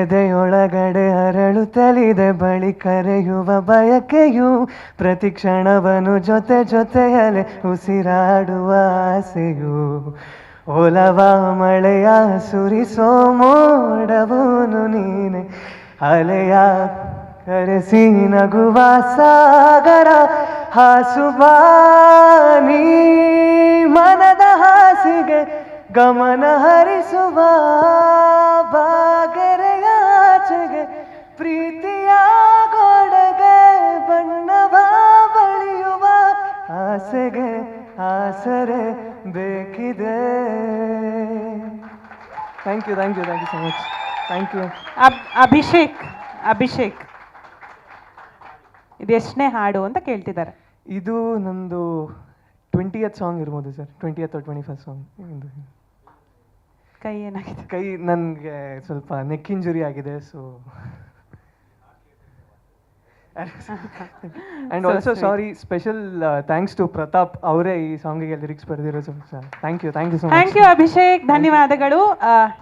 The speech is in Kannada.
ಎದೆಯೊಳಗಡೆ ಅರಳುತ್ತಲಿದೆ ಬಳಿ ಕರೆಯುವ ಬಯಕೆಯು ಪ್ರತಿ ಕ್ಷಣವನು ಜೊತೆ ಜೊತೆಯಲೆ ಉಸಿರಾಡುವ ಆಸೆಯು. ಒಲವ ಮಳೆಯ ಸುರಿಸೋ ಮೋಡವನು ನೀನೆ, ಅಲೆಯ ಕರೆಸಿ ನಗುವ ಸಾಗರ ಹಾಸುಬಾನಿ ಮನದ ಹಾಸಿಗೆ ಗಮನ ಹರಿಸುವ ಆಸೆಗೆ ಆಸರೆ ಬೇಕಿದೆ. Thank you thank you thank you so much thank you Abhishek Abhishek. ಇದು ಎಷ್ಟನೇ ಹಾಡು ಅಂತ ಕೇಳ್ತಿದ್ದಾರೆ. ಇದು ನಂದು ಟ್ವೆಂಟಿಯತ್ ಸಾಂಗ್ ಇರ್ಬೋದು sir. Twentieth twenty first song ಕೈ ಏನಾಗಿದೆ? ಕೈ ನನಗೆ ಸ್ವಲ್ಪ ನೆಕ್ ಇಂಜುರಿ ಆಗಿದೆ so and also sorry special thanks to Pratap ಅವರೇ ಈ ಸಾಂಗಿಗೆ ಲಿರಿಕ್ಸ್ ಬರೆದಿರೋ thank you thank you so much thank you Abhishek ಧನ್ಯವಾದಗಳು. ಆ,